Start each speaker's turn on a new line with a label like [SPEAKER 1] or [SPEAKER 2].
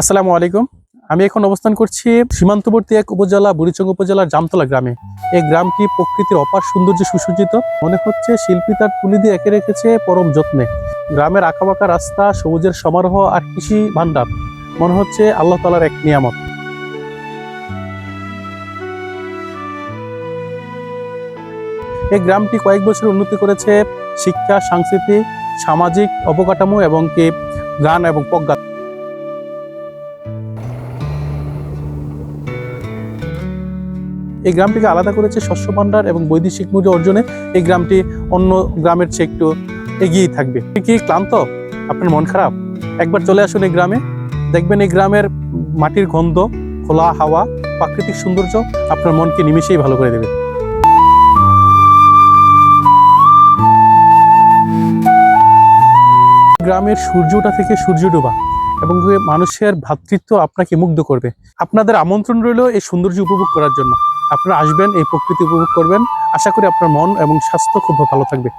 [SPEAKER 1] আসসালামু আলাইকুম। আমি এখন অবস্থান করছি সীমান্তবর্তী এক উপজেলা, বুড়িচং উপজেলার জামতলা গ্রামে। এই গ্রামটি প্রকৃতির অপার সৌন্দর্যে সুসজ্জিত। মনে হচ্ছে শিল্পী তার তুলি দিয়ে এঁকে রেখেছে পরম যত্নে। গ্রামের আঁকাবাঁকা রাস্তা, সবুজের সমারোহ আর কৃষি ভান্ডার মনে হচ্ছে আল্লাহ তালার এক নিয়ামত। এই গ্রামটি কয়েক বছর উন্নতি করেছে শিক্ষা, সাংস্কৃতিক, সামাজিক অবকাঠামো এবং কি গান এবং প্রজ্ঞা এই গ্রামটিকে আলাদা করেছে শস্য ভাণ্ডার এবং বৈদেশিক মূল্য অর্জনে এই গ্রামটি অন্য গ্রামের চেয়ে একটু এগিয়েই থাকবে। কি ক্লান্ত? আপনার মন খারাপ? একবার চলে আসুন এই গ্রামে। দেখবেন এই গ্রামের মাটির গন্ধ, খোলা হাওয়া, প্রাকৃতিক সৌন্দর্য আপনার মনকে নিমিশেই ভালো করে দেবে। গ্রামের সূর্য ওঠা থেকে সূর্য ডোবা এবং মানুষের ভ্রাতৃত্ব আপনাকে মুগ্ধ করবে। আপনাদের আমন্ত্রণ রইল এই সৌন্দর্য উপভোগ করার জন্য। আপনারা আসবেন, এই প্রকৃতি উপভোগ করবেন। আশা করি আপনার মন এবং স্বাস্থ্য খুব ভালো থাকবে।